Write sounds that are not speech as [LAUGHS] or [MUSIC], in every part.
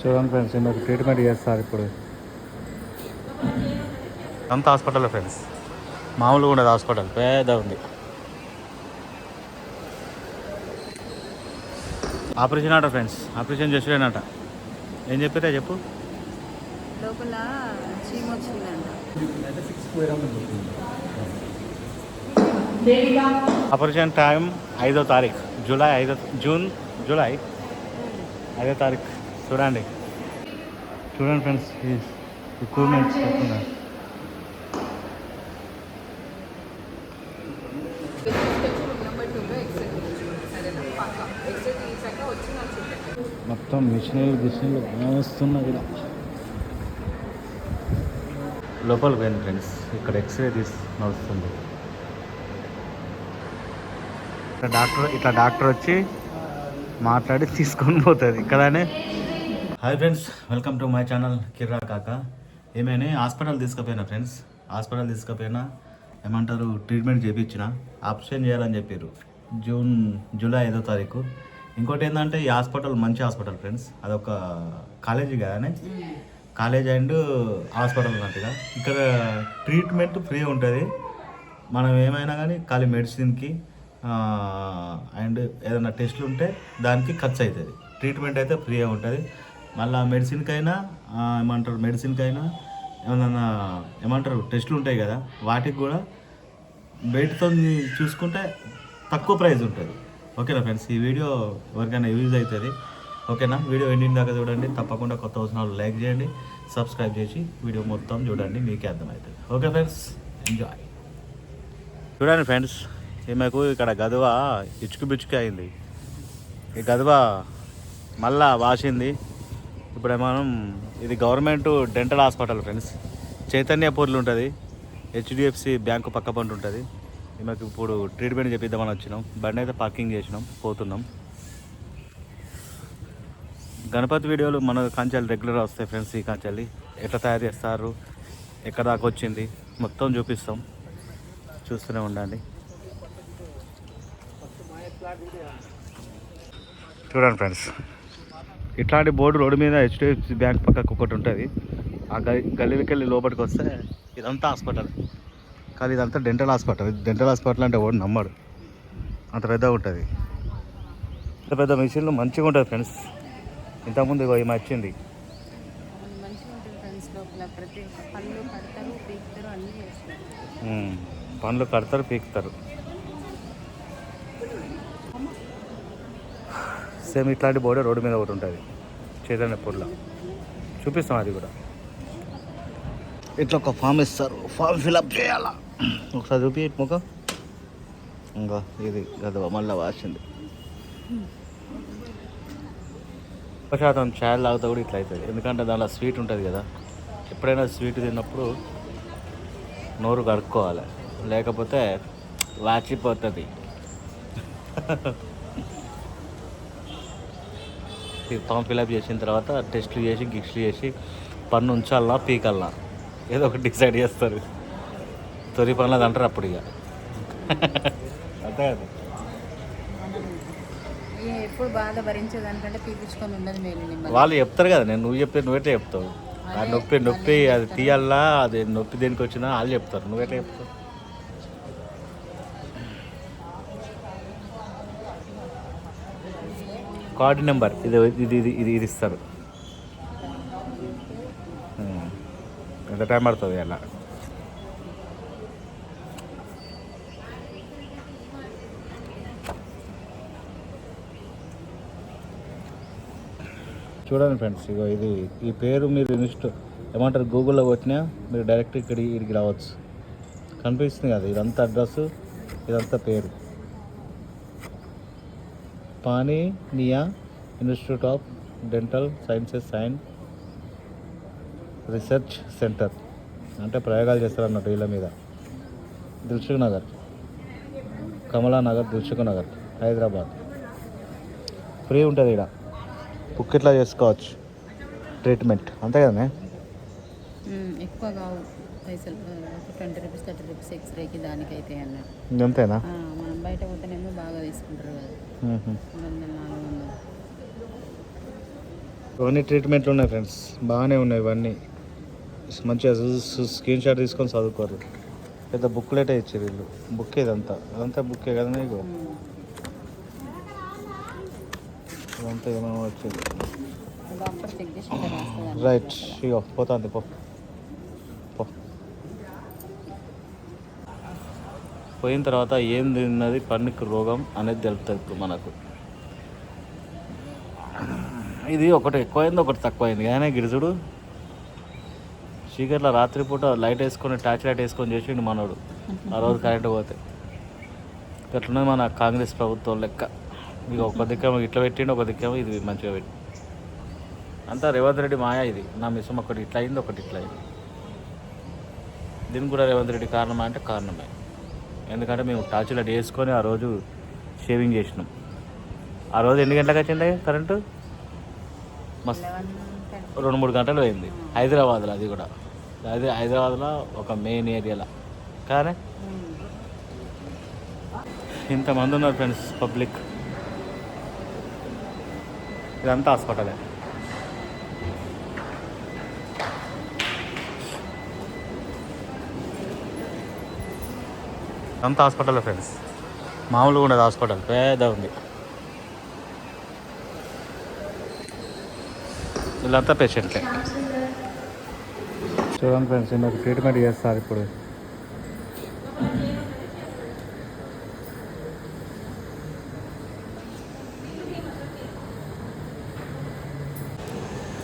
చూడండి ఫ్రెండ్స్ మీకు ట్రీట్మెంట్ చేస్తారు ఇప్పుడు. అంత హాస్పిటల్ ఫ్రెండ్స్. మామూలుగా ఉండదు హాస్పిటల్ పెద్ద ఉంది. ఆపరేషన్ అట ఫ్రెండ్స్ ఆపరేషన్ చేసేనట ఏం చెప్పారా చెప్పు. లోపల చీమ వచ్చిందంట. ఆపరేషన్ టైం ఐదో తారీఖు జూలై ఐదో జూన్ జూలై ఐదో తారీఖు. చూడండి. చూడండి ఫ్రెండ్స్ ఈ ఎక్విప్మెంట్స్ మొత్తం మిషనరీ మిషన్లు వస్తున్నాయి ఇక్కడ. లోపల పోయింది ఫ్రెండ్స్ ఇక్కడ ఎక్స్రే తీసి నడుస్తుంది ఇట్లా డాక్టర్ ఇట్లా డాక్టర్ వచ్చి మాట్లాడి తీసుకొని పోతుంది. ఇక్కడనే hi friends welcome to my channel కిర్రా కాక ఏమైనా హాస్పిటల్ తీసుకుపోయినా ఫ్రెండ్స్ హాస్పిటల్ తీసుకుపోయినా ఏమంటారు ట్రీట్మెంట్ చేయించిన ఆప్షన్ చేయాలని చెప్పారు జూన్ జూలై ఐదో తారీఖు. ఇంకోటి ఏంటంటే ఈ హాస్పిటల్ మంచి హాస్పిటల్ ఫ్రెండ్స్ అదొక కాలేజీ కదానే? కాలేజ్ అండ్ హాస్పిటల్ అన్నట్టుగా. ఇక్కడ ట్రీట్మెంట్ ఫ్రీ ఉంటుంది. మనం ఏమైనా కానీ ఖాళీ మెడిసిన్కి అండ్ ఏదైనా టెస్ట్లు ఉంటే దానికి ఖర్చు అవుతుంది ట్రీట్మెంట్ అయితే ఫ్రీగా ఉంటుంది. మళ్ళీ మెడిసిన్కైనా ఏమంటారు మెడిసిన్కైనా ఏమన్నా ఏమంటారు టెస్ట్లు ఉంటాయి కదా వాటికి కూడా బయటతో చూసుకుంటే తక్కువ ప్రైస్ ఉంటుంది. ఓకేనా ఫ్రెండ్స్? ఈ వీడియో ఎవరికైనా యూజ్ అవుతుంది ఓకేనా? వీడియో ఎండింగ్ దాకా చూడండి తప్పకుండా కొత్త వచ్చిన వాళ్ళు లైక్ చేయండి సబ్స్క్రైబ్ చేసి వీడియో మొత్తం చూడండి మీకే అర్థమవుతుంది. Okay friends? ఎంజాయ్ చూడండి ఫ్రెండ్స్ ఈమెకు ఇక్కడ గదువ ఇచ్చుకు బిచ్చుకు అయింది. ఈ గదువ మళ్ళా వాసింది. ఇప్పుడు మనం ఇది గవర్నమెంట్ డెంటల్ హాస్పిటల్ ఫ్రెండ్స్. చైతన్యపూర్లు ఉంటుంది హెచ్డిఎఫ్సి బ్యాంకు పక్క పంట ఉంటుంది. ఈమెకు ఇప్పుడు ట్రీట్మెంట్ చేపిద్దామని వచ్చినాం. బండి అయితే పార్కింగ్ చేసినాం పోతున్నాం. గణపతి వీడియోలు మన కంచాలు రెగ్యులర్ వస్తాయి ఫ్రెండ్స్ ఈ కంచాలి ఎట్లా తయారు చేస్తారు ఎక్కడ దాకా వచ్చింది మొత్తం చూపిస్తాం. చూస్తూనే ఉండండి. చూడండి ఫ్రెండ్స్. ఇట్లాంటి బోర్డు రోడ్డు మీద హెచ్డిఎఫ్సి బ్యాంక్ పక్కకు ఒకటి ఉంటుంది. ఆ గలి గల్లీకి వెళ్ళి లోపలికి వస్తే ఇదంతా హాస్పిటల్. కానీ ఇదంతా డెంటల్ హాస్పిటల్. డెంటల్ హాస్పిటల్ అంటే వాడు నమ్మడు. అంత పెద్దగా ఉంటుంది. ఇంత పెద్ద మిషన్లు మంచిగా ఉంటుంది ఫ్రెండ్స్. ఇంతకుముందు ఇగో ఈమె వచ్చింది. పళ్ళు కడతారు పీకుతారు అన్నీ చేస్తారు ఉమ్, పండ్లు కడతారు పీకుతారు సేమ్ ఇట్లాంటి బోర్డు రోడ్డు మీద ఒకటి ఉంటుంది. చైతన్య పొర్ల. చూపిస్తాం అది కూడా. ఇట్లా ఒక ఫామ్ ఇస్తారు. ఫామ్ ఫిలప్ చేయాలా? ఒకసారి చూపి ముఖ. ఇంకా ఇది గదవ మళ్ళీ వాసింది. ఒక శాతం ఛాయలు తాగుతా కూడా ఇట్లా అవుతుంది. ఎందుకంటే దానిలో స్వీట్ ఉంటుంది కదా. ఎప్పుడైనా స్వీట్ తిన్నప్పుడు నోరు కడుక్కోవాలి. లేకపోతే వాచిపోతుంది. [LAUGHS] ఫామ్ ఫిలప్ చేసిన తర్వాత టెస్ట్లు చేసి గిక్స్లు చేసి పన్ను ఉంచాలా పీకల్లా ఏదో ఒకటి డిసైడ్ చేస్తారు. తొలి పనులు అది అంటారు అప్పుడు ఇక. అంతే కదా ఏ ఎప్పుడు బాధ భరించేదానికంటే పీపించుకొని ఉన్నది మేలు నిమ్మది వాళ్ళు చెప్తారు కదా నేను నువ్వు చెప్తే నువ్వెట్లా చెప్తావు. ఆ నొప్పి నొప్పి అది తీయాలా అది నొప్పి దేనికి వచ్చినా వాళ్ళు చెప్తారు. నువ్వెట్లా చెప్తావు. Card number. ఇది ఇది ఇది ఇది ఇది ఇస్తారు. ఎంత టైం పడుతుంది అలా? చూడండి ఫ్రెండ్స్ ఇగో ఇది ఈ పేరు మీరు ఇన్స్ట్ ఏమంటారు గూగుల్లో కొట్టినా మీరు డైరెక్ట్ ఇక్కడ ఇక్కడికి రావచ్చు. కనిపిస్తుంది కదా ఇదంతా అడ్రస్ ఇదంతా పేరు. Panineeya institute of dental sciences and research centre అంటే ప్రయోగాలు చేస్తారన్నట్టు వీళ్ళ మీద. దిల్సుఖ్ నగర్ కమలా నగర్ దిల్సుఖ్ నగర్ హైదరాబాద్. ఫ్రీ ఉంటుంది ఇక్కడ ఇట్లా చేసుకోవచ్చు? ట్రీట్మెంట్. అంతే కదా ఎక్కువ కావు. పైసలు ఒక ట్వంటీ రూపీస్ థర్టీ రూపీస్ ఎక్స్రేకి దానికైతే అంతేనా మనం బయట పోతేనేమో బాగా తీసుకుంటారు కదా. మ్మ్. మూడు వందలు నాలుగు వందలు. ఇవన్నీ ట్రీట్మెంట్లు ఉన్నాయి ఫ్రెండ్స్ బాగానే ఉన్నాయి ఇవన్నీ. మంచిగా స్క్రీన్ షాట్ తీసుకొని చదువుకోరు. పెద్ద బుక్లెటే ఇచ్చారు వీళ్ళు. బుక్ ఇదంతా. అదంతా బుక్కే కదా నీకు ఇదంతా ఏమేమో వచ్చింది. రైట్ ఇగో పోతుంది పో. పోయిన తర్వాత ఏం తిన్నది పన్నుకి రోగం అనేది తెలుపుతుంది మనకు. ఇది ఒకటి ఎక్కువైంది ఒకటి తక్కువైంది. కానీ గిరిజుడు చీకట్లో రాత్రిపూట లైట్ వేసుకొని టార్చ్ లైట్ వేసుకొని చేసిండు మనోడు. ఆ రోజు కరెంట్ పోతే. అట్లున్నది మన కాంగ్రెస్ ప్రభుత్వం లెక్క. ఇక ఒక దిక్కేమో ఇట్లా పెట్టిండు ఒక దిక్కేమో ఇది మంచిగా పెట్టి అంతా రేవంత్ రెడ్డి మాయా ఇది. నా మిసం ఒకటి ఇట్లా అయింది ఒకటి ఇట్లా అయింది దీనికి కూడా రేవంత్ రెడ్డి కారణమా అంటే కారణమే. ఎందుకంటే మేము టార్చ్ లైట్ వేసుకొని ఆ రోజు షేవింగ్ చేసినాం. ఆ రోజు ఎన్ని గంటలకు వచ్చింది కరెంటు మస్తు రెండు మూడు గంటలు అయింది. హైదరాబాద్లో అది కూడా. అది హైదరాబాద్లో ఒక మెయిన్ ఏరియాలో కానీ ఇంతమంది ఉన్నారు ఫ్రెండ్స్ పబ్లిక్ ఇదంతా హాస్పిటలే అంతా హాస్పిటల్ ఫ్రెండ్స్ మామూలుగా ఉండదు హాస్పిటల్. పెద్ద ఉంది. వీళ్ళంతా పేషెంట్లే చూడండి ఫ్రెండ్స్ నాకు ట్రీట్మెంట్ చేస్తారు ఇప్పుడు.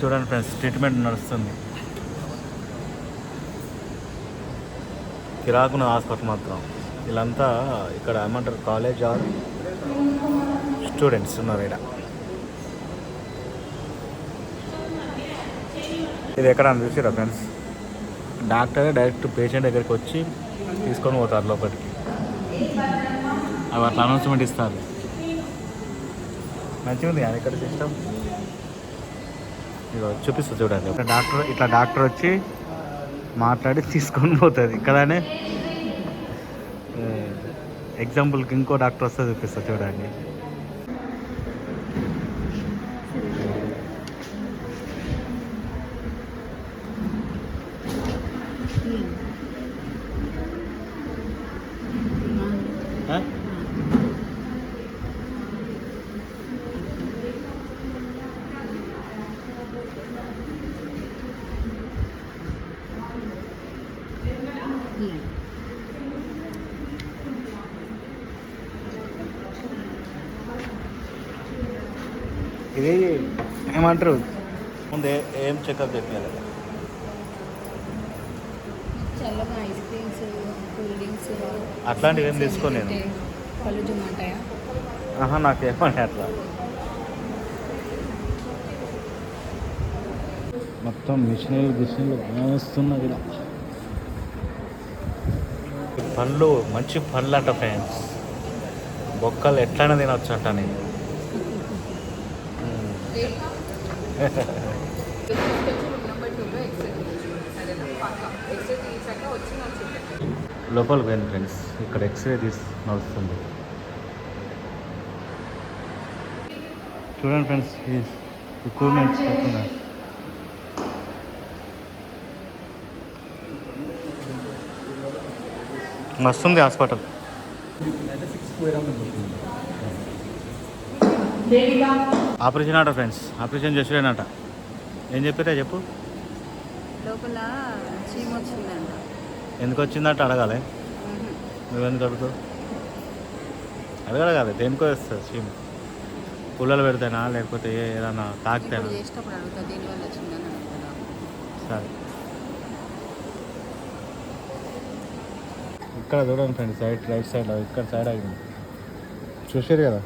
చూడండి ఫ్రెండ్స్ ట్రీట్మెంట్ నడుస్తుంది. కిరాకున హాస్పిటల్ మాత్రం. వీళ్ళంతా ఇక్కడ ఏమంటారు కాలేజ్ ఆర్ స్టూడెంట్స్ ఉన్నారు ఇక్కడ ఇది ఎక్కడ అని చూసారా ఫ్రెండ్స్ డాక్టర్ డైరెక్ట్ పేషెంట్ దగ్గరికి వచ్చి తీసుకొని పోతారు లోపలికి. అవి అట్లా అనౌన్స్మెంట్ ఇస్తారు. మంచిగా ఉంది కానీ ఇక్కడ సిస్టమ్ ఇదిగో చూపిస్తుంది చూడండి. డాక్టర్ ఇట్లా డాక్టర్ వచ్చి మాట్లాడి తీసుకొని పోతుంది కదానే ఎగ్జాంపుల్కి ఇంకో డాక్టర్ వస్తే చూపిస్తా చూడండి ఆ? ఇది ఏమంటారు? ముందే ఏం చెకప్ చెప్పాలి? చల్లగా ఐస్ క్రీమ్స్ కూల్ డ్రింక్స్ అట్లాంటివి ఏం జుమ్మంటాయా? ఆహా నాకు ఏమని అట్లా. మొత్తం మిషనరీ గిషనరీలు వస్తున్నది ఇలా ఈ పళ్ళు మంచి పళ్ళు అంట ఫ్రెండ్స్. బొక్కలు ఎట్లయినా తినొచ్చు అంట నేను. లోపలికి పోయింది ఫ్రెండ్స్. ఇక్కడ ఎక్స్రే తీసి నడుస్తుంది. చూడండి ఫ్రెండ్స్ ఈ ఎక్విప్మెంట్స్ చెప్తున్నా మస్తుంది హాస్పిటల్. ఆపరేషన్ అట ఫ్రెండ్స్. ఆపరేషన్ చేసేనట ఏం చెప్పారా చెప్పు. లోపల చీమ వచ్చిందంట. ఎందుకు వచ్చిందంట అడగాలి. నువ్వెందుకు అడుగుతావు? అడగాలి కదా దేనికో వస్తుంది చీమ్. పుల్లలు పెడతానా లేకపోతే ఏదైనా తాకితేనా సరే. ఇక్కడ చూడండి ఫ్రెండ్ సైడ్ రైట్ సైడ్ ఇక్కడ సైడ్ ఆగింది. చూసారు కదా?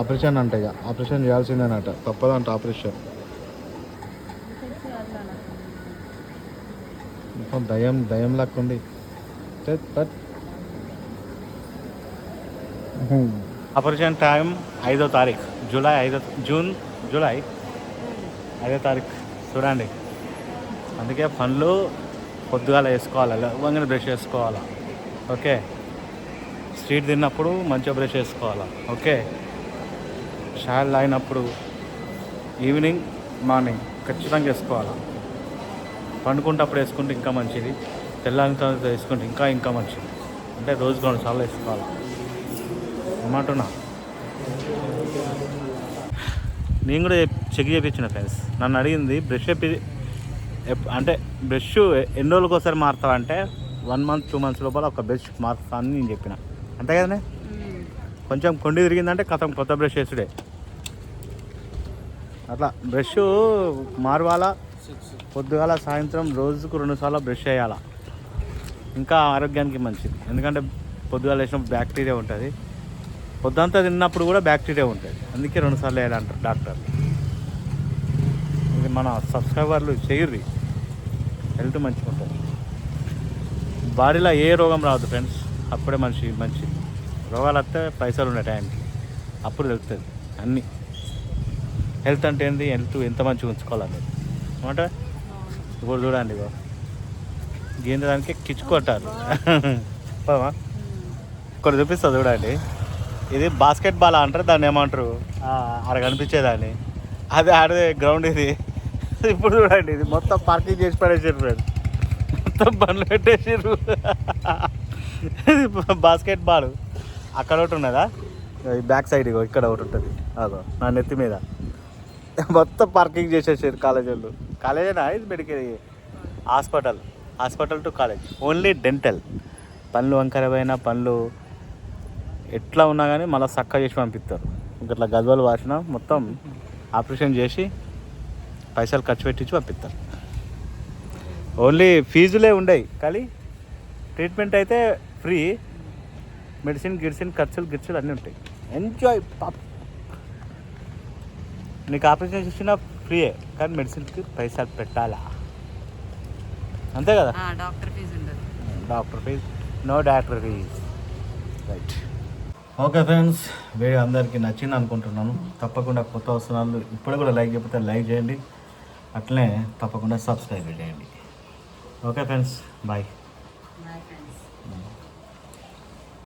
ఆపరేషన్ అంట ఇక. ఆపరేషన్ చేయాల్సిందేనట. తప్పదంట ఆపరేషన్. మొత్తం దయ్యం దయ్యం లెక్క ఉంది. ఆపరేషన్ టైం ఐదో తారీఖు. జూలై ఐదో జూన్ జూలై ఐదో తారీఖు. చూడండి. అందుకే పనులు పొద్దుగాల వేసుకోవాలి. లేవగానే బ్రష్ చేసుకోవాలా. ఓకే. స్వీట్ తిన్నప్పుడు మంచిగా బ్రష్ చేసుకోవాలా. ఓకే. షాల్ అయినప్పుడు ఈవినింగ్ మార్నింగ్ ఖచ్చితంగా వేసుకోవాలి? పండుకుంటే అప్పుడు వేసుకుంటే ఇంకా మంచిది తెల్లారిన తర్వాత వేసుకుంటే ఇంకా ఇంకా మంచిది. అంటే రోజుకు రెండు సార్లు వేసుకోవాలి? ఏమంటున్నా? నేను కూడా చెక్ చేయించిన ఫ్రెండ్స్. నన్ను అడిగింది బ్రష్ అంటే బ్రష్ ఎన్ని రోజులకు ఒకసారి మారుతావా అంటే వన్ మంత్ టూ మంత్స్ లోపల ఒక బ్రష్ మారుతా అని నేను చెప్పిన. అంతే కదనే? కొంచెం కొండి తిరిగిందంటే కథం కొత్త బ్రష్ వేసుడే. అట్లా బ్రష్ మార్వాలా? పొద్దుగాల సాయంత్రం రోజుకు రెండుసార్లు బ్రష్ చేయాలా? ఇంకా ఆరోగ్యానికి మంచిది. ఎందుకంటే పొద్దుగాల వేసినప్పుడు బ్యాక్టీరియా ఉంటుంది. పొద్దంతా తిన్నప్పుడు కూడా బ్యాక్టీరియా ఉంటుంది. అందుకే రెండుసార్లు వేయాలంటారు డాక్టర్. ఇది మన సబ్స్క్రైబర్లు చేయరు హెల్త్ మంచిగా ఉంటుంది. బాడీలో ఏ రోగం రాదు ఫ్రెండ్స్. అప్పుడే మనిషి మంచి రోగాలు వస్తే పైసలు ఉండే టైంకి. అప్పుడు తెలుస్తుంది అన్నీ. హెల్త్ అంటే ఏంది? హెల్త్ ఎంత మంచిగా ఉంచుకోవాలనేది. ఏమంటే? ఇప్పుడు చూడండి ఇగో. గీంద దానికి కిచ్చు కొట్టారు. [LAUGHS] పోవా? ఇక్కడ చూపిస్తా చూడండి. ఇది బాస్కెట్ బాల్ అంటారు దాన్ని ఏమంటారు? ఆడ కనిపించేదాన్ని. అది ఆడే గ్రౌండ్ ఇది. [LAUGHS] ఇప్పుడు చూడండి ఇది మొత్తం పార్కింగ్ చేసి పడేసారు ఫ్రెండ్ మొత్తం బండ్లు పెట్టేసారు [LAUGHS] ఇది బాస్కెట్ బాల్. అక్కడ ఒకటి ఉన్నదా? ఈ బ్యాక్ సైడ్ ఇగో ఇక్కడ ఒకటి ఉంటుంది. అదో నా నెత్తి మీద. మొత్తం పార్కింగ్ చేసేసారు కాలేజ్ వాళ్ళు. కాలేజేనా ఇది medical hospital hospital to college only dental పనులు వంకరమైన పనులు ఎట్లా ఉన్నా కానీ మళ్ళీ చక్కగా చేసి పంపిస్తారు. ఇట్లా గద్వాలు వాసిన మొత్తం ఆపరేషన్ చేసి పైసలు ఖర్చు పెట్టించి పంపిస్తారు. ఓన్లీ ఫీజులే ఉండవు కానీ ట్రీట్మెంట్ అయితే ఫ్రీ మెడిసిన్ గిడిసిన్ ఖర్చులు గిర్చులు అన్నీ ఉంటాయి. ఎంజాయ్ పాప్ నీకు ఆపరేషన్ చేసిన ఫ్రీయే కానీ మెడిసిన్కి పైసలు పెట్టాలా? అంతే కదా? Doctor fees doctor fees no doctor fees. Right okay friends video అందరికీ నచ్చింది అనుకుంటున్నాను. తప్పకుండా కొత్త వస్తున్నారు ఇప్పుడు కూడా లైక్ చెప్పితే లైక్ చేయండి. అట్లనే తప్పకుండా సబ్స్క్రైబ్ చేయండి. Okay friends bye.